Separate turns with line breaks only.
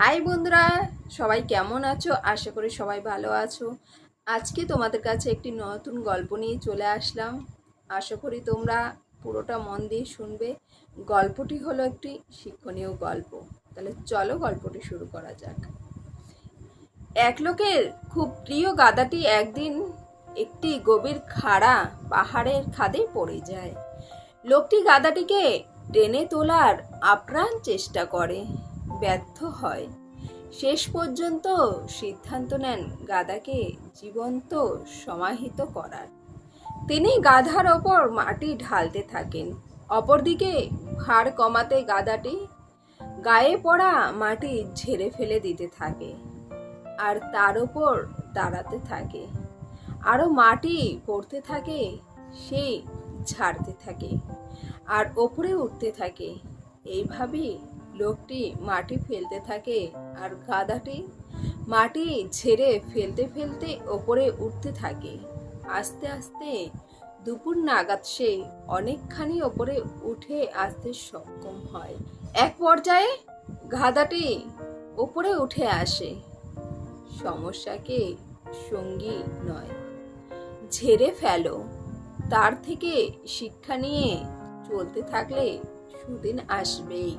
High বন্ধুরা, সবাই কেমন আছো? আশা করি সবাই ভালো আছো। আজকে তোমাদের কাছে একটি নতুন গল্প নিয়ে চলে আসলাম। আশা করি তোমরা পুরোটা মন দিয়ে শুনবে। গল্পটি হলো একটি শিক্ষণীয় গল্প। তাহলে চলো গল্পটি শুরু করা যাক। এক লোকের খুব প্রিয় গাদাটি একদিন একটি গভীর খাড়া পাহাড়ের খাদে পড়ে যায়। লোকটি গাদাটিকে টেনে তোলার আপ্রাণ চেষ্টা করে। ব্যর্থ হয়। শেষ পর্যন্ত সিদ্ধান্ত নেন গাদাকে জীবন্ত সমাহিত করার। তিনি গাধার ওপর মাটি ঢালতে থাকেন। অপরদিকে ভার কমাতে গাদাটি গায়ে পড়া মাটি ঝেড়ে ফেলে দিতে থাকে আর তার ওপর দাঁড়াতে থাকে। আরও মাটি পড়তে থাকে, সে ঝাড়তে থাকে আর ওপরে উঠতে থাকে। এইভাবেই লোকটি মাটি ফেলতে থাকে আর গাধাটি মাটি ঝেড়ে ফেলতে ফেলতে ওপরে উঠতে থাকে। আস্তে আস্তে দুপুর নাগাদ সে অনেকখানি ওপরে উঠে আসতে সক্ষম হয়। এক পর্যায়ে গাধাটি ওপরে উঠে আসে। সমস্যাকে সঙ্গী নয়। ঝেড়ে ফেলো। তার থেকে শিক্ষা নিয়ে চলতে থাকলে সুদিন আসবেই।